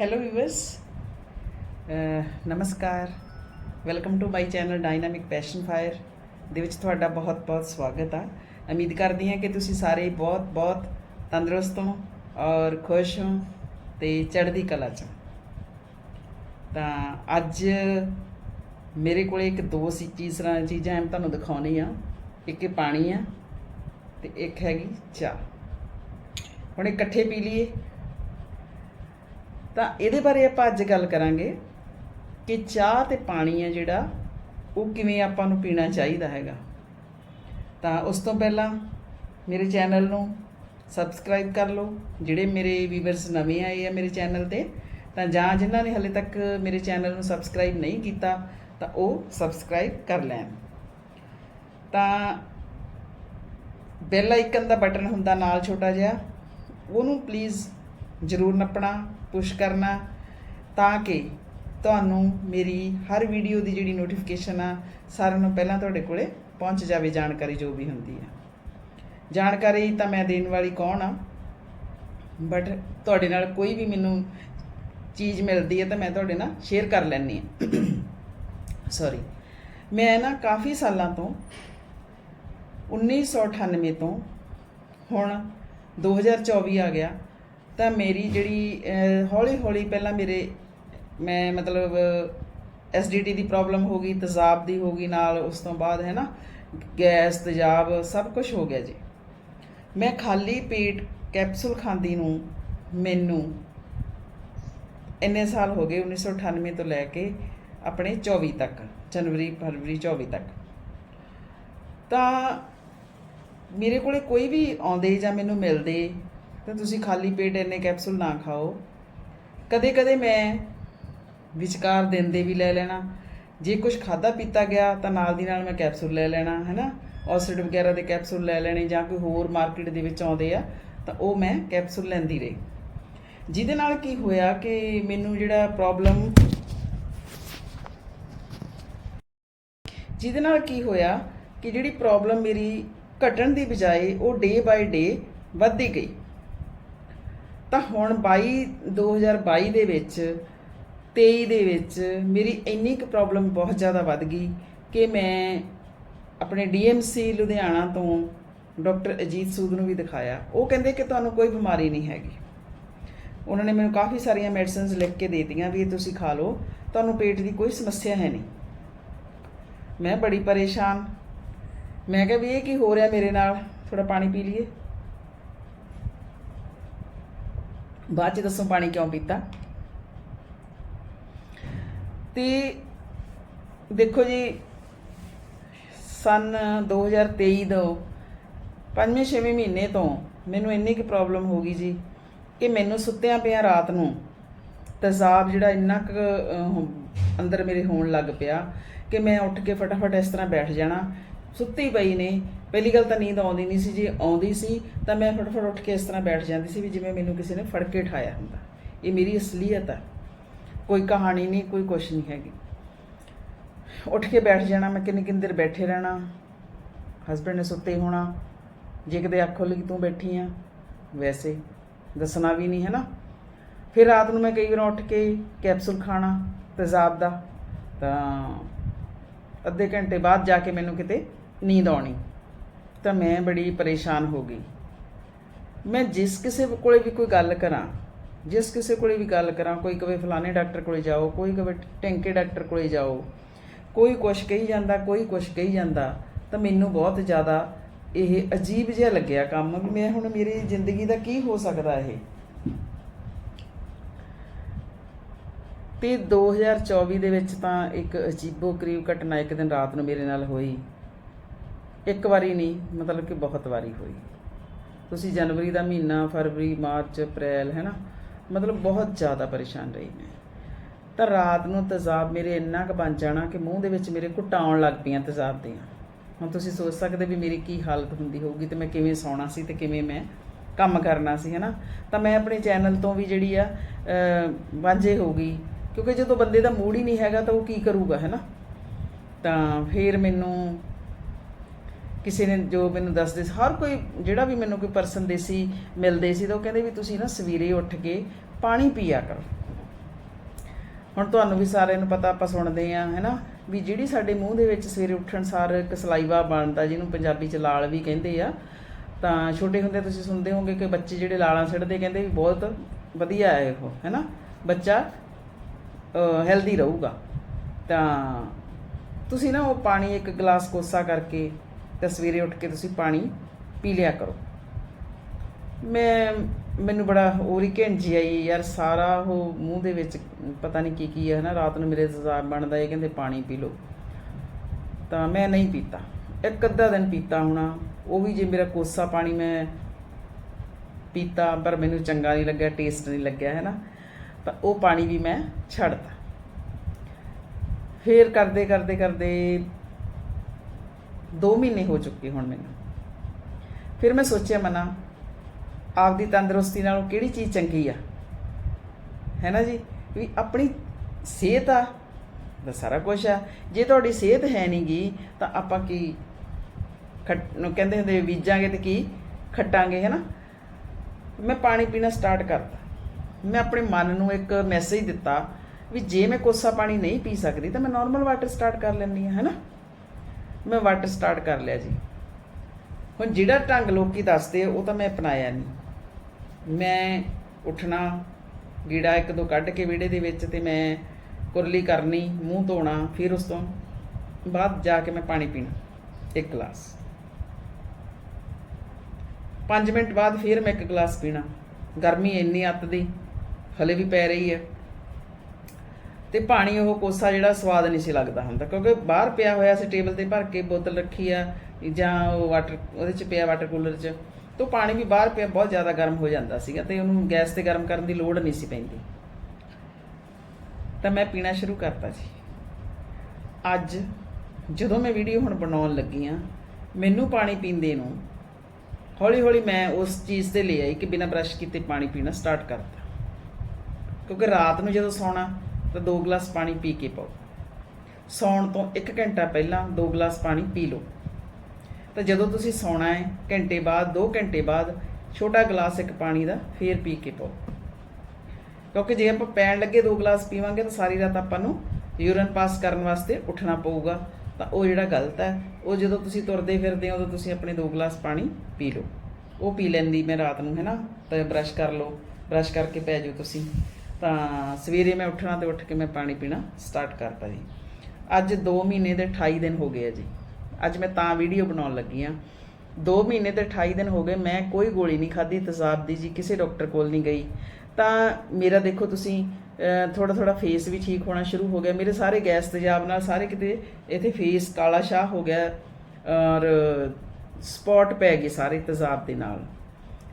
Hello viewers ਨਮਸਕਾਰ। Welcome to my channel dynamic passion fire ਦੇ ਵਿੱਚ ਤੁਹਾਡਾ ਬਹੁਤ-ਬਹੁਤ ਸਵਾਗਤ ਆ। ਉਮੀਦ ਕਰਦੀ ਹਾਂ ਕਿ ਤੁਸੀਂ ਸਾਰੇ ਬਹੁਤ-ਬਹੁਤ ਤੰਦਰੁਸਤ ਹੋ ਔਰ ਖੁਸ਼ ਹੋ ਤੇ ਚੜ੍ਹਦੀ ਕਲਾ ਚ ਹੋ। ਤਾਂ ਅੱਜ ਮੇਰੇ ਕੋਲੇ ਇੱਕ ਦੋ ਸੀ ਚੀਜ਼ਾਂ ਚੀਜ਼ਾਂ ਐਮ ਤੁਹਾਨੂੰ ਦਿਖਾਉਣੀ ਆ। ਇੱਕ ਇਹ ਪਾਣੀ ਆ ਤੇ ਇੱਕ ਹੈਗੀ ਚਾਹ। ਹੁਣ ਇਕੱਠੇ ਪੀ ਲਈਏ। ਤਾਂ ਇਹਦੇ ਬਾਰੇ ਆਪਾਂ ਅੱਜ ਗੱਲ ਕਰਾਂਗੇ ਕਿ ਚਾਹ ਤੇ ਪਾਣੀ ਹੈ ਜਿਹੜਾ, ਉਹ ਕਿਵੇਂ ਆਪਾਂ ਨੂੰ ਪੀਣਾ ਚਾਹੀਦਾ ਹੈਗਾ। ਤਾਂ ਉਸ ਤੋਂ ਪਹਿਲਾਂ ਮੇਰੇ ਚੈਨਲ ਨੂੰ ਸਬਸਕ੍ਰਾਈਬ ਕਰ ਲਓ। ਜਿਹੜੇ ਮੇਰੇ ਵੀਵਰਸ ਨਵੇਂ ਆਏ ਆ ਮੇਰੇ ਚੈਨਲ ਤੇ, ਤਾਂ ਜਾਂ ਜਿਨ੍ਹਾਂ ਨੇ ਹਲੇ ਤੱਕ ਮੇਰੇ ਚੈਨਲ ਨੂੰ ਸਬਸਕ੍ਰਾਈਬ ਨਹੀਂ ਕੀਤਾ, ਤਾਂ ਉਹ ਸਬਸਕ੍ਰਾਈਬ ਕਰ ਲੈਣ। ਤਾਂ ਬੈਲ ਆਈਕਨ ਦਾ ਬਟਨ ਹੁੰਦਾ ਨਾਲ ਛੋਟਾ ਜਿਹਾ, ਉਹਨੂੰ ਪਲੀਜ਼ ਜ਼ਰੂਰ ਨੱਪਣਾ ਪੁਸ਼ ਕਰਨਾ ਤਾਂ ਕਿ ਤੁਹਾਨੂੰ ਮੇਰੀ ਹਰ ਵੀਡੀਓ ਦੀ ਜਿਹੜੀ ਨੋਟੀਫਿਕੇਸ਼ਨ ਆ, ਸਾਰਿਆਂ ਨੂੰ ਪਹਿਲਾਂ ਤੁਹਾਡੇ ਕੋਲੇ ਪਹੁੰਚ ਜਾਵੇ ਜਾਣਕਾਰੀ ਜੋ ਵੀ ਹੁੰਦੀ ਆ। ਜਾਣਕਾਰੀ ਤਾਂ ਮੈਂ ਦੇਣ ਵਾਲੀ ਕੌਣ ਆ? ਬਟ ਤੁਹਾਡੇ ਨਾਲ ਕੋਈ ਵੀ ਮੈਨੂੰ ਚੀਜ਼ ਮਿਲਦੀ ਹੈ ਤਾਂ ਮੈਂ ਤੁਹਾਡੇ ਨਾਲ ਸ਼ੇਅਰ ਕਰ ਲੈਣੀ ਆ। ਸੌਰੀ ਮੈਂ ਨਾ ਕਾਫੀ ਸਾਲਾਂ ਤੋਂ 1998 ਤੋਂ ਹੁਣ 2024 ਆ ਗਿਆ। ਤਾਂ ਮੇਰੀ ਜਿਹੜੀ ਹੌਲੀ ਹੌਲੀ ਪਹਿਲਾਂ ਮੇਰੇ, ਮੈਂ ਮਤਲਬ ਐਸਡੀਟੀ ਦੀ ਪ੍ਰੋਬਲਮ ਹੋ ਗਈ, ਤੇਜ਼ਾਬ ਦੀ ਹੋ ਗਈ ਨਾਲ, ਉਸ ਤੋਂ ਬਾਅਦ, ਹੈ ਨਾ, ਗੈਸ, ਤੇਜ਼ਾਬ, ਸਭ ਕੁਝ ਹੋ ਗਿਆ ਜੀ। ਮੈਂ ਖਾਲੀ ਪੇਟ ਕੈਪਸੂਲ ਖਾਂਦੀ ਨੂੰ, ਮੈਨੂੰ, ਇੰਨੇ ਸਾਲ ਹੋ ਗਏ 1998 ਤੋਂ ਲੈ ਕੇ ਆਪਣੇ 24 ਤੱਕ, ਜਨਵਰੀ, ਫਰਵਰੀ 24 ਤੱਕ। ਤਾਂ ਮੇਰੇ ਕੋਲੇ ਕੋਈ ਵੀ ਆਉਂਦੇ ਜਾਂ ਮੈਨੂੰ ਮਿਲਦੇ ਤਾਂ ਤੁਸੀਂ ਖਾਲੀ ਪੇਟ ਇੰਨੇ ਕੈਪਸੂਲ ਨਾ ਖਾਓ। ਕਦੇ ਕਦੇ ਮੈਂ ਵਿਚਕਾਰ ਦਿਨ ਦੇ ਵੀ ਲੈ ਲੈਣਾ। ਜੇ ਕੁਝ ਖਾਦਾ ਪੀਤਾ ਗਿਆ ਤਾਂ ਨਾਲ ਦੀ ਨਾਲ ਮੈਂ ਕੈਪਸੂਲ ਲੈ ਲੈਣਾ, ਹੈਨਾ? ਔਸਿਡ ਵਗੈਰਾ ਦੇ ਕੈਪਸੂਲ ਲੈ ਲੈਣੇ ਜਾਂ ਕੋਈ ਹੋਰ ਮਾਰਕੀਟ ਦੇ ਵਿੱਚ ਆਉਂਦੇ ਆ, ਤਾਂ ਉਹ ਮੈਂ ਕੈਪਸੂਲ ਲੈਂਦੀ ਰਹੀ। ਜਿਹਦੇ ਨਾਲ ਕੀ ਹੋਇਆ ਕਿ ਮੈਨੂੰ ਜਿਹੜਾ ਪ੍ਰੋਬਲਮ ਜਿਹਦੇ ਨਾਲ ਕੀ ਹੋਇਆ ਕਿ ਜਿਹੜੀ ਪ੍ਰੋਬਲਮ ਮੇਰੀ ਘਟਣ ਦੀ ਬਜਾਏ ਉਹ ਡੇ ਬਾਈ ਡੇ ਵੱਧਦੀ ਗਈ। ਤਾਂ ਹੁਣ 22 2022 ਦੇ ਵਿੱਚ 23 ਦੇ ਵਿੱਚ ਮੇਰੀ ਇੰਨੀ ਕੁ ਪ੍ਰੋਬਲਮ ਬਹੁਤ ਜ਼ਿਆਦਾ ਵੱਧ ਗਈ ਕਿ ਮੈਂ ਆਪਣੇ ਡੀਐਮਸੀ ਲੁਧਿਆਣਾ ਤੋਂ ਡਾਕਟਰ ਅਜੀਤ ਸੂਦ ਨੂੰ ਵੀ ਦਿਖਾਇਆ। ਉਹ ਕਹਿੰਦੇ ਕਿ ਤੁਹਾਨੂੰ ਕੋਈ ਬਿਮਾਰੀ ਨਹੀਂ ਹੈਗੀ। ਉਹਨਾਂ ਨੇ ਮੈਨੂੰ ਕਾਫੀ ਸਾਰੀਆਂ ਮੈਡੀਸਿਨਸ ਲਿਖ ਕੇ ਦੇ ਦਿੱਤੀਆਂ ਵੀ ਇਹ ਤੁਸੀਂ ਖਾ ਲਓ, ਤੁਹਾਨੂੰ ਪੇਟ ਦੀ ਕੋਈ ਸਮੱਸਿਆ ਹੈ ਨਹੀਂ। ਮੈਂ ਬੜੀ ਪਰੇਸ਼ਾਨ। ਮੈਂ ਕਿਹਾ ਵੀ ਇਹ ਕੀ ਹੋ ਰਿਹਾ ਮੇਰੇ ਨਾਲ? ਥੋੜਾ ਪਾਣੀ ਪੀ ਲਈਏ। ਬਾਅਦ ਚ ਦੱਸੋ ਪਾਣੀ ਕਿਉਂ ਪੀਤਾ? ਤੇ ਦੇਖੋ ਜੀ, ਸਨ 2023 ਤੋਂ ਪੰਜਵੇਂ ਛੇਵੇਂ ਮਹੀਨੇ ਤੋਂ ਮੈਨੂੰ ਇੰਨੀ ਕਿ ਪ੍ਰੋਬਲਮ ਹੋ ਗਈ ਜੀ ਕਿ ਮੈਨੂੰ ਸੁੱਤਿਆਂ ਪਿਆ ਰਾਤ ਨੂੰ ਤੇਜ਼ਾਬ ਜਿਹੜਾ ਇੰਨਾ ਕੁ ਅੰਦਰ ਮੇਰੇ ਹੋਣ ਲੱਗ ਪਿਆ ਕਿ ਮੈਂ ਉੱਠ ਕੇ ਫਟਾਫਟ ਇਸ ਤਰ੍ਹਾਂ ਬੈਠ ਜਾਣਾ। ਸੁੱਤੀ ਪਈ ਨੇ। ਪਹਿਲੀ ਗੱਲ ਤਾਂ ਨੀਂਦ ਆਉਂਦੀ ਨਹੀਂ ਸੀ, ਜੇ ਆਉਂਦੀ ਸੀ ਤਾਂ ਮੈਂ ਫਟਾਫਟ ਉੱਠ ਕੇ ਇਸ ਤਰ੍ਹਾਂ ਬੈਠ ਜਾਂਦੀ ਸੀ ਵੀ ਜਿਵੇਂ ਮੈਨੂੰ ਕਿਸੇ ਨੇ ਫੜ ਕੇ ਠਾਇਆ ਹੁੰਦਾ। ਇਹ ਮੇਰੀ ਅਸਲੀਅਤ ਹੈ ਕੋਈ ਕਹਾਣੀ ਨਹੀਂ, ਕੋਈ ਕੁਛ ਨਹੀਂ ਹੈਗੀ। ਉੱਠ ਕੇ ਬੈਠ ਜਾਣਾ, ਮੈਂ ਕਿੰਨੇ ਕਿੰਨੇ ਦੇਰ ਬੈਠੇ ਰਹਿਣਾ। ਹਸਬੰਡ ਨੇ ਸੁੱਤੇ ਹੋਣਾ। ਜੇ ਕਿਤੇ ਅੱਖ ਖੁੱਲ ਗਈ ਤੂੰ ਬੈਠੀ ਆ। ਵੈਸੇ ਦੱਸਣਾ ਵੀ ਨਹੀਂ ਹੈ ਨਾ ਫਿਰ ਰਾਤ ਨੂੰ ਮੈਂ ਕਈ ਵਾਰ ਉੱਠ ਕੇ ਕੈਪਸੂਲ ਖਾਣਾ, ਤੇਜ਼ਾਬ ਦਾ। ਤਾਂ ਅੱਧੇ ਘੰਟੇ ਬਾਅਦ ਜਾ ਕੇ ਮੈਨੂੰ ਕਿਤੇ ਨੀਂਦ ਆਉਣੀ, ਤਾਂ ਮੈਂ ਬੜੀ ਪਰੇਸ਼ਾਨ ਹੋ ਗਈ। ਮੈਂ ਜਿਸ ਕਿਸੇ ਕੋਲੇ ਵੀ ਕੋਈ ਗੱਲ ਕਰਾਂ, ਜਿਸ ਕਿਸੇ ਕੋਲੇ ਵੀ ਗੱਲ ਕਰਾਂ, ਕੋਈ ਕਵੇ ਫਲਾਣੇ ਡਾਕਟਰ ਕੋਲੇ ਜਾਓ, ਕੋਈ ਕਵੇ ਟੈਂਕੇ ਡਾਕਟਰ ਕੋਲੇ ਜਾਓ, ਕੋਈ ਕੁਛ ਕਹੀ ਜਾਂਦਾ, ਕੋਈ ਕੁਛ ਕਹੀ ਜਾਂਦਾ, ਤਾਂ ਮੈਨੂੰ ਬਹੁਤ ਜ਼ਿਆਦਾ ਇਹ ਅਜੀਬ ਜਿਹਾ ਲੱਗਿਆ ਕੰਮ ਵੀ ਮੈਂ ਹੁਣ ਮੇਰੀ ਜ਼ਿੰਦਗੀ ਦਾ ਕੀ ਹੋ ਸਕਦਾ ਇਹ। ਤੇ 2024 ਦੇ ਵਿੱਚ ਤਾਂ ਇੱਕ ਅਜੀਬੋ ਕਰੀਬ ਘਟਨਾ ਇੱਕ ਦਿਨ ਰਾਤ ਨੂੰ ਮੇਰੇ ਨਾਲ ਹੋਈ। ਇੱਕ ਵਾਰੀ ਨਹੀਂ, ਮਤਲਬ ਕਿ ਬਹੁਤ ਵਾਰੀ ਹੋਈ। ਤੁਸੀਂ ਜਨਵਰੀ ਦਾ ਮਹੀਨਾ, ਫਰਵਰੀ, ਮਾਰਚ, ਅਪ੍ਰੈਲ, ਹੈ ਨਾ? ਮਤਲਬ ਬਹੁਤ ਜ਼ਿਆਦਾ ਪਰੇਸ਼ਾਨ ਰਹੀ ਮੈਂ। ਤਾਂ ਰਾਤ ਨੂੰ ਤੇਜ਼ਾਬ ਮੇਰੇ ਇੰਨਾ ਕੁ ਬਣ ਜਾਣਾ ਕਿ ਮੂੰਹ ਦੇ ਵਿੱਚ ਮੇਰੇ ਘੁਟਾਉਣ ਲੱਗ ਪਈਆਂ ਤੇਜ਼ਾਬ ਦੀਆਂ। ਹੁਣ ਤੁਸੀਂ ਸੋਚ ਸਕਦੇ ਵੀ ਮੇਰੀ ਕੀ ਹਾਲਤ ਹੁੰਦੀ ਹੋਊਗੀ ਤੇ ਮੈਂ ਕਿਵੇਂ ਸੌਣਾ ਸੀ ਤੇ ਕਿਵੇਂ ਮੈਂ ਕੰਮ ਕਰਨਾ ਸੀ, ਹੈ ਨਾ? ਤਾਂ ਮੈਂ ਆਪਣੇ ਚੈਨਲ ਤੋਂ ਵੀ ਜਿਹੜੀ ਆ ਵਾਂਝੇ ਹੋ ਗਈ। ਕਿਉਂਕਿ ਜਦੋਂ ਬੰਦੇ ਦਾ ਮੂਡ ਹੀ ਨਹੀਂ ਹੈਗਾ ਤਾਂ ਉਹ ਕੀ ਕਰੂਗਾ, ਹੈ ਨਾ? ਤਾਂ ਫਿਰ ਮੈਨੂੰ ਕਿਸੇ ਨੇ ਜੋ ਮੈਨੂੰ ਦੱਸਦੇ ਸੀ, ਹਰ ਕੋਈ ਜਿਹੜਾ ਵੀ ਮੈਨੂੰ ਕੋਈ ਪਰਸਨ ਦੇ ਸੀ, ਮਿਲਦੇ ਸੀ ਤਾਂ ਉਹ ਕਹਿੰਦੇ ਵੀ ਤੁਸੀਂ ਨਾ ਸਵੇਰੇ ਉੱਠ ਕੇ ਪਾਣੀ ਪੀਆ ਕਰੋ। ਹੁਣ ਤੁਹਾਨੂੰ ਵੀ ਸਾਰਿਆਂ ਨੂੰ ਪਤਾ, ਆਪਾਂ ਸੁਣਦੇ ਆ ਹੈਨਾ, ਵੀ ਜਿਹੜੀ ਸਾਡੇ ਮੂੰਹ ਦੇ ਵਿੱਚ ਸਵੇਰੇ ਉੱਠਣ ਸਾਰ ਇੱਕ ਸਲਾਈਵਾ ਬਣਦਾ, ਜਿਹਨੂੰ ਪੰਜਾਬੀ ਚ ਲਾਲ ਵੀ ਕਹਿੰਦੇ ਆ, ਤਾਂ ਛੋਟੇ ਹੁੰਦੇ ਤੁਸੀਂ ਸੁਣਦੇ ਹੋਵੋਗੇ ਕਿ ਬੱਚੇ ਜਿਹੜੇ ਲਾਲਾਂ ਸਿੱਟਦੇ ਕਹਿੰਦੇ ਵੀ ਬਹੁਤ ਵਧੀਆ ਹੈ ਉਹ, ਹੈਨਾ, ਬੱਚਾ ਹੈਲਦੀ ਰਹੂਗਾ। ਤਾਂ ਤੁਸੀਂ ਨਾ ਉਹ ਪਾਣੀ ਇੱਕ ਗਲਾਸ ਕੋਸਾ ਕਰਕੇ ਤੇ ਸਵੇਰੇ ਉੱਠ ਕੇ ਤੁਸੀਂ ਪਾਣੀ ਪੀ ਲਿਆ ਕਰੋ। ਮੈਂ, ਮੈਨੂੰ ਬੜਾ ਹੋਰੀ ਘਿੰਜੀ ਆਈ ਯਾਰ, ਸਾਰਾ ਉਹ ਮੂੰਹ ਦੇ ਵਿੱਚ ਪਤਾ ਨਹੀਂ ਕੀ ਕੀ ਹੈ ਨਾ ਰਾਤ ਨੂੰ ਮੇਰੇ ਤੇਜ਼ਾਬ ਬਣਦਾ ਇਹ ਕਹਿੰਦੇ ਪਾਣੀ ਪੀ ਲਓ। ਤਾਂ ਮੈਂ ਨਹੀਂ ਪੀਤਾ। ਇੱਕ ਅੱਧਾ ਦਿਨ ਪੀਤਾ ਹੋਣਾ, ਉਹ ਵੀ ਜੇ ਮੇਰਾ ਕੋਸਾ ਪਾਣੀ ਮੈਂ ਪੀਤਾ, ਪਰ ਮੈਨੂੰ ਚੰਗਾ ਨਹੀਂ ਲੱਗਿਆ ਟੇਸਟ ਨਹੀਂ ਲੱਗਿਆ ਹੈ ਨਾ ਤਾਂ ਉਹ ਪਾਣੀ ਵੀ ਮੈਂ ਛੱਡਤਾ। ਫੇਰ ਕਰਦੇ ਕਰਦੇ ਕਰਦੇ 2 ਮਹੀਨੇ ਹੋ ਚੁੱਕੇ ਹੁਣ ਮੈਨੂੰ। ਫਿਰ ਮੈਂ ਸੋਚਿਆ, ਮਨਾ, ਆਪਦੀ ਤੰਦਰੁਸਤੀ ਨਾਲੋਂ ਕਿਹੜੀ ਚੀਜ਼ ਚੰਗੀ ਆ? ਹੈ ਨਾ ਜੀ? ਵੀ ਆਪਣੀ ਸਿਹਤ ਆ, ਤਾਂ ਸਾਰਾ ਕੁਝ ਆ। ਜੇ ਤੁਹਾਡੀ ਸਿਹਤ ਹੈ ਨਹੀਂਗੀ ਤਾਂ ਆਪਾਂ ਕੀ ਖੱਟ, ਨੂੰ ਕਹਿੰਦੇ ਹੁੰਦੇ ਬੀਜਾਂਗੇ ਤੇ ਕੀ ਖੱਟਾਂਗੇ, ਹੈ ਨਾ? ਮੈਂ ਪਾਣੀ ਪੀਣਾ ਸਟਾਰਟ ਕਰਤਾ। ਮੈਂ ਆਪਣੇ ਮਨ ਨੂੰ ਇੱਕ ਮੈਸੇਜ ਦਿੱਤਾ ਵੀ ਜੇ ਮੈਂ ਕੋਸਾ ਪਾਣੀ ਨਹੀਂ ਪੀ ਸਕਦੀ, ਤਾਂ ਮੈਂ ਨਾਰਮਲ ਵਾਟਰ ਸਟਾਰਟ ਕਰ ਲੈਂਦੀ ਹਾਂ, ਹੈ ਨਾ? ਮੈਂ ਵੱਟ ਸਟਾਰਟ ਕਰ ਲਿਆ ਜੀ। ਹੁਣ ਜਿਹੜਾ ਢੰਗ ਲੋਕੀ ਦੱਸਦੇ ਉਹ ਤਾਂ ਮੈਂ ਅਪਣਾਇਆ ਨਹੀਂ ਮੈਂ ਉੱਠਣਾ, ਗੀੜਾ ਇੱਕ ਦੋ ਕੱਢ ਕੇ ਵਿਹੜੇ ਦੇ ਵਿੱਚ ਤੇ ਮੈਂ ਕੁਰਲੀ ਕਰਨੀ, ਮੂੰਹ ਧੋਣਾ, ਫਿਰ ਉਸ ਤੋਂ ਬਾਅਦ ਜਾ ਕੇ ਮੈਂ ਪਾਣੀ ਪੀਣਾ, ਇੱਕ ਗਲਾਸ। 5 ਮਿੰਟ ਬਾਅਦ ਫਿਰ ਮੈਂ ਇੱਕ ਗਲਾਸ ਪੀਣਾ। ਗਰਮੀ ਇੰਨੀ ਅੱਤ ਦੀ, ਹਲੇ ਵੀ ਪੈ ਰਹੀ ਹੈ। ਤੇ ਪਾਣੀ ਉਹ ਕੋਸਾ ਜਿਹੜਾ ਸਵਾਦ ਨਹੀਂ ਸੀ ਲੱਗਦਾ ਹੁੰਦਾ, ਕਿਉਂਕਿ ਬਾਹਰ ਪਿਆ ਹੋਇਆ ਸੀ, ਟੇਬਲ ਤੇ ਭਰ ਕੇ ਬੋਤਲ ਰੱਖੀ ਆ ਜਾਂ ਉਹ ਵਾਟਰ ਉਹਦੇ ਚ ਪਿਆ ਵਾਟਰ ਕੂਲਰ ਚ, ਤੋਂ ਪਾਣੀ ਵੀ ਬਾਹਰ ਪਿਆ, ਬਹੁਤ ਜ਼ਿਆਦਾ ਗਰਮ ਹੋ ਜਾਂਦਾ ਸੀਗਾ ਤੇ ਉਹਨੂੰ ਗੈਸ ਤੇ ਗਰਮ ਕਰਨ ਦੀ ਲੋੜ ਨਹੀਂ ਸੀ ਪੈਂਦੀ। ਤਾਂ ਮੈਂ ਪੀਣਾ ਸ਼ੁਰੂ ਕਰਤਾ ਜੀ। ਅੱਜ ਜਦੋਂ ਮੈਂ ਵੀਡੀਓ ਹੁਣ ਬਣਾਉਣ ਲੱਗੀ ਆ, ਮੈਨੂੰ ਪਾਣੀ ਪੀਂਦੇ ਨੂੰ ਹੌਲੀ ਹੌਲੀ ਮੈਂ ਉਸ ਚੀਜ਼ ਤੇ ਲੈ ਆਈ ਕਿ ਬਿਨਾਂ ਬ੍ਰਸ਼ ਕੀਤੇ ਪਾਣੀ ਪੀਣਾ ਸਟਾਰਟ ਕਰਤਾ। ਕਿਉਂਕਿ ਰਾਤ ਨੂੰ ਜਦੋਂ ਸੌਣਾ ਤਾਂ 2 ਗਲਾਸ ਪਾਣੀ ਪੀ ਕੇ ਪਾਓ। ਸੌਣ ਤੋਂ 1 ਘੰਟਾ ਪਹਿਲਾਂ 2 ਗਲਾਸ ਪਾਣੀ ਪੀ ਲਓ। ਤਾਂ ਜਦੋਂ ਤੁਸੀਂ ਸੌਣਾ ਹੈ, ਘੰਟੇ ਬਾਅਦ 2 ਘੰਟੇ ਬਾਅਦ, ਛੋਟਾ ਗਲਾਸ ਇੱਕ ਪਾਣੀ ਦਾ ਫੇਰ ਪੀ ਕੇ ਪਾਓ। ਕਿਉਂਕਿ ਜੇ ਆਪਾਂ ਪੈਣ ਲੱਗੇ 2 ਗਲਾਸ ਪੀਵਾਂਗੇ ਤਾਂ ਸਾਰੀ ਰਾਤ ਆਪਾਂ ਨੂੰ ਯੂਰਨ ਪਾਸ ਕਰਨ ਵਾਸਤੇ ਉੱਠਣਾ ਪਊਗਾ। ਤਾਂ ਉਹ ਜਿਹੜਾ ਗਲਤ ਹੈ, ਉਹ ਜਦੋਂ ਤੁਸੀਂ ਤੁਰਦੇ ਫਿਰਦੇ ਹੋ ਉਦੋਂ ਤੁਸੀਂ ਆਪਣੇ 2 ਗਲਾਸ ਪਾਣੀ ਪੀ ਲਓ। ਉਹ ਪੀ ਲੈਂਦੀ ਮੈਂ ਰਾਤ ਨੂੰ ਹੈਨਾ ਤਾਂ ਬ੍ਰਸ਼ ਕਰ ਲਓ। ਬ੍ਰਸ਼ ਕਰਕੇ ਪੈ ਜਾਓ ਤੁਸੀਂ। ਤਾਂ ਸਵੇਰੇ ਮੈਂ ਉੱਠਣਾ ਤੇ ਉੱਠ ਕੇ ਮੈਂ ਪਾਣੀ ਪੀਣਾ ਸਟਾਰਟ ਕਰਤਾ ਜੀ। ਅੱਜ 2 ਮਹੀਨੇ ਦੇ 28 ਦਿਨ ਹੋ ਗਏ ਆ ਜੀ। ਅੱਜ ਮੈਂ ਤਾਂ ਵੀਡੀਓ ਬਣਾਉਣ ਲੱਗੀ ਆ। 2 ਮਹੀਨੇ ਤੇ 28 ਦਿਨ ਹੋ ਗਏ, ਮੈਂ ਕੋਈ ਗੋਲੀ ਨਹੀਂ ਖਾਧੀ, ਤਜ਼ਾਬ ਦੀ ਜੀ, ਕਿਸੇ ਡਾਕਟਰ ਕੋਲ ਨਹੀਂ ਗਈ। ਤਾਂ ਮੇਰਾ ਦੇਖੋ ਤੁਸੀਂ ਥੋੜਾ ਥੋੜਾ ਫੇਸ ਵੀ ਠੀਕ ਹੋਣਾ ਸ਼ੁਰੂ ਹੋ ਗਿਆ। ਮੇਰੇ ਸਾਰੇ ਗੈਸ ਤੇਜ਼ਾਬ ਨਾਲ ਸਾਰੇ ਕਿਤੇ ਇੱਥੇ ਫੇਸ ਕਾਲਾ ਸ਼ਾਹ ਹੋ ਗਿਆ ਔਰ ਸਪੌਟ ਪੈ ਗਏ ਸਾਰੇ ਤੇਜ਼ਾਬ ਦੇ ਨਾਲ।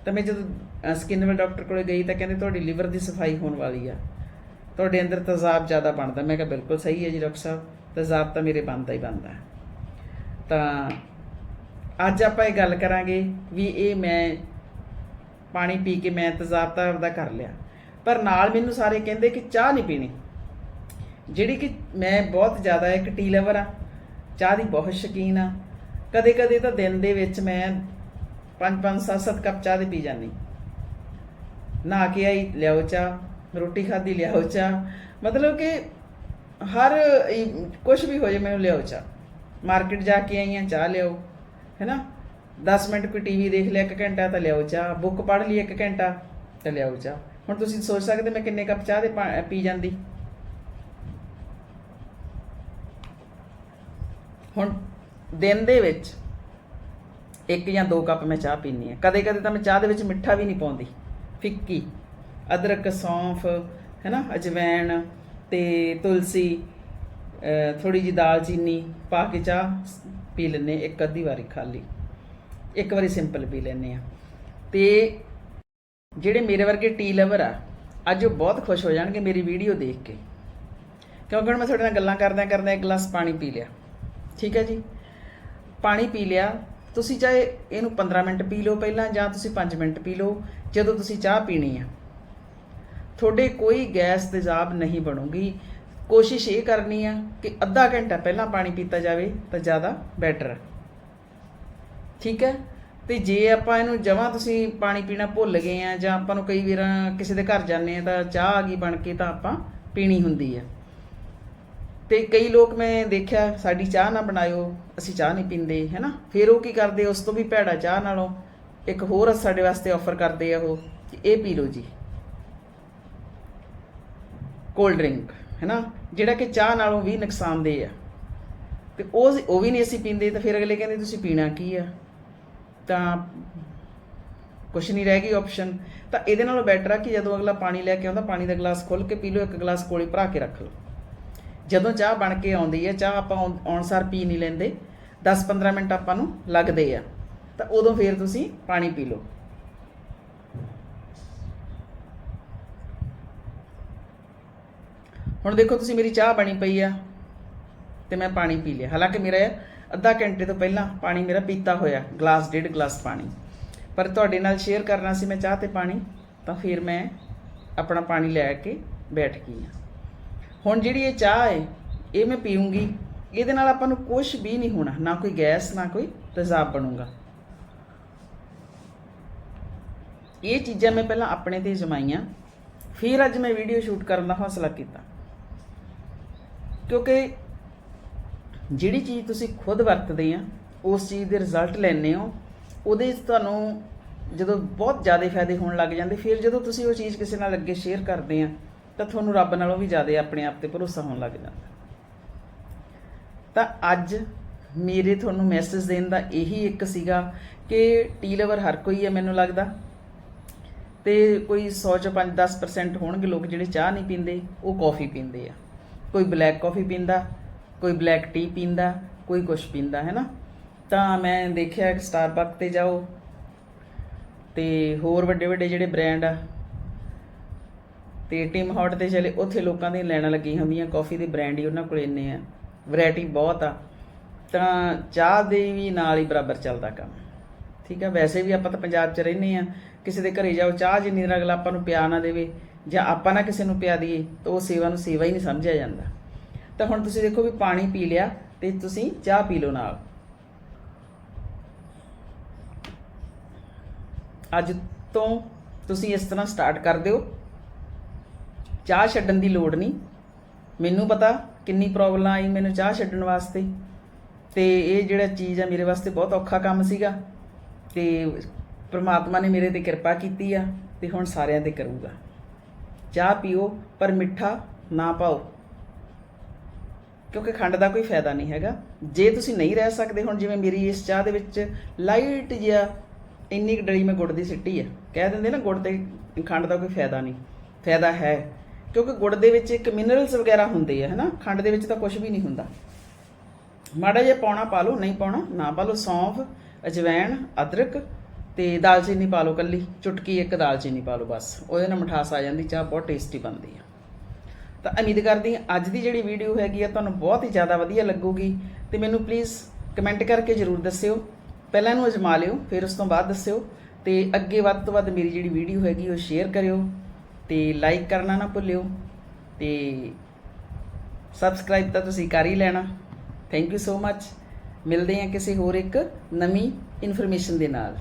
ਤਾਂ ਮੈਂ ਜਦੋਂ ਸਕਿਨ ਵਾਲੇ ਡਾਕਟਰ ਕੋਲੇ ਗਈ ਤਾਂ ਕਹਿੰਦੇ ਤੁਹਾਡੀ ਲਿਵਰ ਦੀ ਸਫ਼ਾਈ ਹੋਣ ਵਾਲੀ ਆ। ਤੁਹਾਡੇ ਅੰਦਰ ਤਜ਼ਾਬ ਜ਼ਿਆਦਾ ਬਣਦਾ। ਮੈਂ ਕਿਹਾ ਬਿਲਕੁਲ ਸਹੀ ਹੈ ਜੀ ਡਾਕਟਰ ਸਾਹਿਬ, ਤਜ਼ਾਬ ਤਾਂ ਮੇਰੇ ਬਣਦਾ ਹੀ ਬਣਦਾ। ਤਾਂ ਅੱਜ ਆਪਾਂ ਇਹ ਗੱਲ ਕਰਾਂਗੇ ਵੀ ਇਹ ਮੈਂ ਪਾਣੀ ਪੀ ਕੇ ਮੈਂ ਤੇਜ਼ਾਬ ਤਾਂ ਆਪਦਾ ਕਰ ਲਿਆ। ਪਰ ਨਾਲ ਮੈਨੂੰ ਸਾਰੇ ਕਹਿੰਦੇ ਕਿ ਚਾਹ ਨਹੀਂ ਪੀਣੀ। ਜਿਹੜੀ ਕਿ ਮੈਂ ਬਹੁਤ ਜ਼ਿਆਦਾ ਇੱਕ ਟੀ ਲਵਰ ਆ। ਚਾਹ ਦੀ ਬਹੁਤ ਸ਼ੌਕੀਨ ਆ। ਕਦੇ ਕਦੇ ਤਾਂ ਦਿਨ ਦੇ ਵਿੱਚ ਮੈਂ 5-5 7-7 ਕੱਪ ਚਾਹ ਦੇ ਪੀ ਜਾਂਦੀ। ਨਹਾ ਕੇ ਆਈ, ਲਿਆਓ ਚਾਹ, ਰੋਟੀ ਖਾਧੀ, ਲਿਆਓ ਚਾਹ। ਮਤਲਬ ਕਿ ਹਰ ਕੁਝ ਵੀ ਹੋ ਜਾਏ, ਮੈਨੂੰ ਲਿਆਓ ਚਾਹ। ਮਾਰਕੀਟ ਜਾ ਕੇ ਆਈ ਆ, ਚਾਹ ਲਿਆਓ, ਹੈਨਾ? 10 ਮਿੰਟ ਕੋਈ ਟੀਵੀ ਦੇਖ ਲਿਆ 1 ਘੰਟਾ ਤਾਂ ਲਿਆਓ ਚਾਹ। ਬੁੱਕ ਪੜ੍ਹ ਲਈ 1 ਘੰਟਾ ਤਾਂ ਲਿਆਓ ਚਾਹ। ਹੁਣ ਤੁਸੀਂ ਸੋਚ ਸਕਦੇ ਮੈਂ ਕਿੰਨੇ ਕੱਪ ਚਾਹ ਦੇ ਪਾ- ਪੀ ਜਾਂਦੀ। ਹੁਣ ਦਿਨ ਦੇ ਵਿੱਚ ਇੱਕ ਜਾਂ ਦੋ ਕੱਪ ਮੈਂ ਚਾਹ ਪੀਨੀ ਆ ਕਦੇ ਕਦੇ ਤਾਂ ਮੈਂ ਚਾਹ ਦੇ ਵਿੱਚ ਮਿੱਠਾ ਵੀ ਨਹੀਂ ਪਾਉਂਦੀ। ਫਿੱਕੀ, ਅਦਰਕ, ਸੌਂਫ, ਹੈਨਾ, ਅਜਵੈਣ ਤੇ ਤੁਲਸੀ ਥੋੜੀ ਜੀ ਦਾਲਚੀਨੀ ਪਾ ਕੇ ਚਾਹ ਪੀ ਲੈਨੇ ਇੱਕ ਅੱਧੀ ਵਾਰੀ ਖਾਲੀ। ਇੱਕ ਵਾਰੀ ਸਿੰਪਲ ਪੀ ਲੈਨੇ ਆ ਤੇ ਜਿਹੜੇ ਮੇਰੇ ਵਰਗੇ ਟੀ ਲਵਰ ਆ, ਅੱਜ ਉਹ ਬਹੁਤ ਖੁਸ਼ ਹੋ ਜਾਣਗੇ ਮੇਰੀ ਵੀਡੀਓ ਦੇਖ ਕੇ। ਕਿਉਂਕਿ ਹੁਣ ਮੈਂ ਤੁਹਾਡੇ ਨਾਲ ਗੱਲਾਂ ਕਰਦਿਆਂ ਕਰਦਿਆਂ ਇੱਕ ਗਲਾਸ ਪਾਣੀ ਪੀ ਲਿਆ। ਠੀਕ ਹੈ ਜੀ? ਪਾਣੀ ਪੀ ਲਿਆ ਤੁਸੀਂ ਚਾਹੇ ਇਹਨੂੰ 15 ਮਿੰਟ ਪੀ ਲਓ ਪਹਿਲਾਂ ਜਾਂ ਤੁਸੀਂ 5 ਮਿੰਟ ਪੀ ਲਓ, ਜਦੋਂ ਤੁਸੀਂ ਚਾਹ ਪੀਣੀ ਆ। ਤੁਹਾਡੇ ਕੋਈ ਗੈਸ ਤੇਜ਼ਾਬ ਨਹੀਂ ਬਣੂਗੀ। ਕੋਸ਼ਿਸ਼ ਇਹ ਕਰਨੀ ਆ ਕਿ ਅੱਧਾ ਘੰਟਾ ਪਹਿਲਾਂ ਪਾਣੀ ਪੀਤਾ ਜਾਵੇ ਤਾਂ ਜ਼ਿਆਦਾ ਬੈਟਰ ਠੀਕ ਹੈ? ਤੇ ਜੇ ਆਪਾਂ ਇਹਨੂੰ ਜਮਾਂ ਤੁਸੀਂ ਪਾਣੀ ਪੀਣਾ ਭੁੱਲ ਗਏ ਆ ਜਾਂ ਆਪਾਂ ਨੂੰ ਕਈ ਵਾਰ ਕਿਸੇ ਦੇ ਘਰ ਜਾਂਦੇ ਆ ਤਾਂ ਚਾਹ ਆ ਗਈ ਬਣ ਕੇ ਤਾਂ ਆਪਾਂ ਪੀਣੀ ਹੁੰਦੀ ਆ। ਤੇ ਕਈ ਲੋਕ ਮੈਂ ਦੇਖਿਆ, ਸਾਡੀ ਚਾਹ ਨਾ ਬਣਾਇਓ, ਅਸੀਂ ਚਾਹ ਨਹੀਂ ਪੀਂਦੇ, ਹੈਨਾ? ਫਿਰ ਉਹ ਕੀ ਕਰਦੇ, ਉਸ ਤੋਂ ਵੀ ਭੈੜਾ ਚਾਹ ਨਾਲੋਂ ਇੱਕ ਹੋਰ ਸਾਡੇ ਵਾਸਤੇ ਆਫਰ ਕਰਦੇ ਆ ਉਹ, ਕਿ ਇਹ ਪੀ ਲਓ ਜੀ। ਕੋਲਡ ਡਰਿੰਕ ਹੈਨਾ? ਜਿਹੜਾ ਕਿ ਚਾਹ ਨਾਲੋਂ ਵੀ ਨੁਕਸਾਨਦੇਹ ਆ। ਤੇ ਉਹ ਉਹ ਵੀ ਨਹੀਂ ਅਸੀਂ ਪੀਂਦੇ, ਤਾਂ ਫਿਰ ਅਗਲੇ ਕਹਿੰਦੇ, ਤੁਸੀਂ ਪੀਣਾ ਕੀ ਆ? ਤਾਂ ਕੁਛ ਨਹੀਂ ਰਹਿ ਗਈ ਆਪਸ਼ਨ ਤਾਂ ਇਹਦੇ ਨਾਲੋਂ ਬੈਟਰ ਆ ਕਿ ਜਦੋਂ ਅਗਲਾ ਪਾਣੀ ਲੈ ਕੇ ਆਉਂਦਾ, ਪਾਣੀ ਦਾ ਗਲਾਸ ਖੋਲ ਕੇ ਪੀ ਲਓ, ਇੱਕ ਗਲਾਸ ਕੋਲੇ ਭਰਾ ਕੇ ਰੱਖ ਲਓ। ਜਦੋਂ ਚਾਹ ਬਣ ਕੇ ਆਉਂਦੀ ਹੈ, ਚਾਹ ਆਪਾਂ ਆਉਣ- ਆਉਣਸਾਰ ਪੀ ਨਹੀਂ ਲੈਂਦੇ। 10-15 ਮਿੰਟ ਆਪਾਂ ਨੂੰ ਲੱਗਦੇ ਆ। ਤਾਂ ਉਦੋਂ ਫਿਰ ਤੁਸੀਂ ਪਾਣੀ ਪੀ ਲਓ। ਹੁਣ ਦੇਖੋ ਤੁਸੀਂ ਮੇਰੀ ਚਾਹ ਬਣੀ ਪਈ ਆ ਤੇ ਮੈਂ ਪਾਣੀ ਪੀ ਲਿਆ। ਹਾਲਾਂਕਿ ਮੇਰਾ ਅੱਧਾ ਘੰਟੇ ਤੋਂ ਪਹਿਲਾਂ ਪਾਣੀ ਮੇਰਾ ਪੀਤਾ ਹੋਇਆ, ਗਲਾਸ, ਡੇਢ ਗਲਾਸ ਪਾਣੀ। ਪਰ ਤੁਹਾਡੇ ਨਾਲ ਸ਼ੇਅਰ ਕਰਨਾ ਸੀ ਮੈਂ ਚਾਹ ਤੇ ਪਾਣੀ, ਤਾਂ ਫਿਰ ਮੈਂ ਆਪਣਾ ਪਾਣੀ ਲੈ ਕੇ ਬੈਠ ਗਈ ਹਾਂ। ਹੁਣ ਜਿਹੜੀ ਇਹ ਚਾਹ ਹੈ ਇਹ ਮੈਂ ਪੀਉਂਗੀ ਇਹਦੇ ਨਾਲ ਆਪਾਂ ਨੂੰ ਕੁਝ ਵੀ ਨਹੀਂ ਹੋਣਾ, ਨਾ ਕੋਈ ਗੈਸ, ਨਾ ਕੋਈ ਤੇਜ਼ਾਬ ਬਣੂਗਾ। ਇਹ ਚੀਜ਼ਾਂ ਮੈਂ ਪਹਿਲਾਂ ਆਪਣੇ ਤੇ ਜਮਾਈਆਂ। ਫਿਰ ਅੱਜ ਮੈਂ ਵੀਡੀਓ ਸ਼ੂਟ ਕਰਨ ਦਾ ਹੌਸਲਾ ਕੀਤਾ। ਕਿਉਂਕਿ ਜਿਹੜੀ ਚੀਜ਼ ਤੁਸੀਂ ਖੁਦ ਵਰਤਦੇ ਆ, ਉਸ ਚੀਜ਼ ਦੇ ਰਿਜ਼ਲਟ ਲੈਣੇ ਹੋ, ਉਹਦੇ 'ਚ ਤੁਹਾਨੂੰ ਜਦੋਂ ਬਹੁਤ ਜ਼ਿਆਦਾ ਫਾਇਦੇ ਹੋਣ ਲੱਗ ਜਾਂਦੇ, ਫਿਰ ਜਦੋਂ ਤੁਸੀਂ ਉਹ ਚੀਜ਼ ਕਿਸੇ ਨਾਲ ਅੱਗੇ ਸ਼ੇਅਰ ਕਰਦੇ ਆ ਤਾਂ ਤੁਹਾਨੂੰ ਰੱਬ ਨਾਲੋਂ ਵੀ ਜ਼ਿਆਦਾ ਆਪਣੇ ਆਪ ਤੇ ਭਰੋਸਾ ਹੋਣ ਲੱਗ ਜਾਂਦਾ। ਤਾਂ ਅੱਜ ਮੇਰੇ ਤੁਹਾਨੂੰ ਮੈਸੇਜ ਦੇਣ ਦਾ ਇਹੀ ਇੱਕ ਸੀਗਾ ਕਿ ਟੀ ਲਵਰ ਹਰ ਕੋਈ ਹੈ ਮੈਨੂੰ ਲੱਗਦਾ। ਤੇ ਕੋਈ 100 'ਚ 5-10% ਹੋਣਗੇ ਲੋਕ ਜਿਹੜੇ ਚਾਹ ਨਹੀਂ ਪੀਂਦੇ, ਉਹ ਕੌਫੀ ਪੀਂਦੇ ਆ। ਕੋਈ ਬਲੈਕ ਕੌਫੀ ਪੀਂਦਾ, ਕੋਈ ਬਲੈਕ ਟੀ ਪੀਂਦਾ, ਕੋਈ ਕੁਛ ਪੀਂਦਾ, ਹੈ ਨਾ? ਤਾਂ ਮੈਂ ਦੇਖਿਆ ਕਿ ਸਟਾਰਬਕ ਤੇ ਜਾਓ। ਤੇ ਹੋਰ ਵੱਡੇ ਵੱਡੇ ਜਿਹੜੇ ਬ੍ਰਾਂਡ ਆ ਤੇ ਟਿਮ ਹੌਟ ਤੇ ਚਲੇ ਉੱਥੇ ਲੋਕਾਂ ਦੀਆਂ ਲੈਣਾ ਲੱਗੀਆਂ ਹੁੰਦੀਆਂ ਕਾਫੀ ਦੇ ਬ੍ਰਾਂਡ ਹੀ ਉਹਨਾਂ ਕੋਲ ਇੰਨੇ ਆ। ਵੈਰਾਈਟੀ ਬਹੁਤ ਆ। ਤਾਂ ਚਾਹ ਦੇ ਵੀ ਨਾਲ ਹੀ ਬਰਾਬਰ ਚੱਲਦਾ ਕੰਮ। ਠੀਕ ਆ, ਵੈਸੇ ਵੀ ਆਪਾਂ ਤਾਂ ਪੰਜਾਬ 'ਚ ਰਹਿੰਦੇ ਆ। ਕਿਸੇ ਦੇ ਘਰੇ ਜਾਓ, ਚਾਹ ਜਿੰਨੀ ਦੇਰ ਅਗਲਾ ਆਪਾਂ ਨੂੰ ਪਿਆ ਨਾ ਦੇਵੇ ਜਾਂ ਆਪਾਂ ਨਾ ਕਿਸੇ ਨੂੰ ਪਿਆ ਦਈਏ, ਤਾਂ ਉਹ ਸੇਵਾ ਨੂੰ ਸੇਵਾ ਹੀ ਨਹੀਂ ਸਮਝਿਆ ਜਾਂਦਾ। ਤਾਂ ਹੁਣ ਤੁਸੀਂ ਦੇਖੋ ਵੀ ਪਾਣੀ ਪੀ ਲਿਆ ਤੇ ਤੁਸੀਂ ਚਾਹ ਪੀ ਲਓ ਨਾਲ। ਅੱਜ ਤੋਂ ਤੁਸੀਂ ਇਸ ਤਰ੍ਹਾਂ ਸਟਾਰਟ ਕਰ ਦਿਓ। ਚਾਹ ਛੱਡਣ ਦੀ ਲੋੜ ਨਹੀਂ। ਮੈਨੂੰ ਪਤਾ ਕਿੰਨੀ ਪ੍ਰੋਬਲਮ ਆਈ ਮੈਨੂੰ ਚਾਹ ਛੱਡਣ ਵਾਸਤੇ। ਤੇ ਇਹ ਜਿਹੜਾ ਚੀਜ਼ ਆ ਮੇਰੇ ਵਾਸਤੇ ਬਹੁਤ ਔਖਾ ਕੰਮ ਸੀਗਾ। ਤੇ ਪ੍ਰਮਾਤਮਾ ਨੇ ਮੇਰੇ ਤੇ ਕਿਰਪਾ ਕੀਤੀ ਆ ਤੇ ਹੁਣ ਸਾਰਿਆਂ ਤੇ ਕਰੂਗਾ। ਚਾਹ ਪੀਓ, ਪਰ ਮਿੱਠਾ ਨਾ ਪਾਓ। ਕਿਉਂਕਿ ਖੰਡ ਦਾ ਕੋਈ ਫਾਇਦਾ ਨਹੀਂ ਹੈਗਾ। ਜੇ ਤੁਸੀਂ ਨਹੀਂ ਰਹਿ ਸਕਦੇ ਹੁਣ, ਜਿਵੇਂ ਮੇਰੀ ਇਸ ਚਾਹ ਦੇ ਵਿੱਚ ਲਾਈਟ ਜਿਹਾ ਇੰਨੀ ਕੁ ਡਲੀ ਮੈਂ ਗੁੜ ਦੀ ਸਿੱਟੀ ਆ। ਕਹਿ ਦਿੰਦੇ ਨਾ ਗੁੜ ਤੇ ਖੰਡ ਦਾ ਕੋਈ ਫਾਇਦਾ ਨਹੀਂ। ਫਾਇਦਾ ਹੈ। ਕਿਉਂਕਿ ਗੁੜ ਦੇ ਵਿੱਚ ਇੱਕ ਮਿਨਰਲਸ ਵਗੈਰਾ ਹੁੰਦੇ ਆ, ਹਨਾ? ਖੰਡ ਦੇ ਵਿੱਚ ਤਾਂ ਕੁਝ ਵੀ ਨਹੀਂ ਹੁੰਦਾ। ਮਾੜਾ ਜਿਹਾ ਪਾਉਣਾ ਪਾ ਲਓ, ਨਹੀਂ ਪਾਉਣਾ ਨਾ ਪਾ ਲਓ, ਸੌਂਫ ਅਜਵਾਇਣ ਅਦਰਕ ਤੇ ਦਾਲਚੀਨੀ ਪਾ ਲਓ ਕੱਲੀ ਚੁਟਕੀ ਇੱਕ ਦਾਲਚੀਨੀ ਪਾ ਲਓ ਬਸ। ਉਹਦੇ ਨਾਲ ਮਿਠਾਸ ਆ ਜਾਂਦੀ, ਚਾਹ ਬਹੁਤ ਟੇਸਟੀ ਬਣਦੀ ਆ। ਤਾਂ ਉਮੀਦ ਕਰਦੀ ਅੱਜ ਦੀ ਜਿਹੜੀ ਵੀਡੀਓ ਹੈਗੀ ਆ, ਤੁਹਾਨੂੰ ਬਹੁਤ ਹੀ ਜ਼ਿਆਦਾ ਵਧੀਆ ਲੱਗੂਗੀ। ਤੇ ਮੈਨੂੰ ਪਲੀਜ਼ ਕਮੈਂਟ ਕਰਕੇ ਜਰੂਰ ਦੱਸਿਓ। ਪਹਿਲਾਂ ਇਹਨੂੰ ਅਜਮਾ ਲਿਓ, ਫਿਰ ਉਸ ਤੋਂ ਬਾਅਦ ਦੱਸਿਓ। ਤੇ ਅੱਗੇ ਵੱਧ ਤੋਂ ਵੱਧ ਮੇਰੀ ਜਿਹੜੀ ਵੀਡੀਓ ਹੈਗੀ, ਉਹ ਸ਼ੇਅਰ ਕਰਿਓ। ਤੇ ਲਾਈਕ ਕਰਨਾ ਨਾ ਭੁੱਲਿਓ ਤੇ ਸਬਸਕ੍ਰਾਈਬ ਤਾਂ ਤੁਸੀਂ ਕਰ ਹੀ ਲੈਣਾ। ਥੈਂਕ ਯੂ ਸੋ ਮੱਚ ਮਿਲਦੇ ਹਾਂ ਕਿਸੇ ਹੋਰ ਇੱਕ ਨਵੀਂ ਇਨਫੋਰਮੇਸ਼ਨ ਦੇ ਨਾਲ।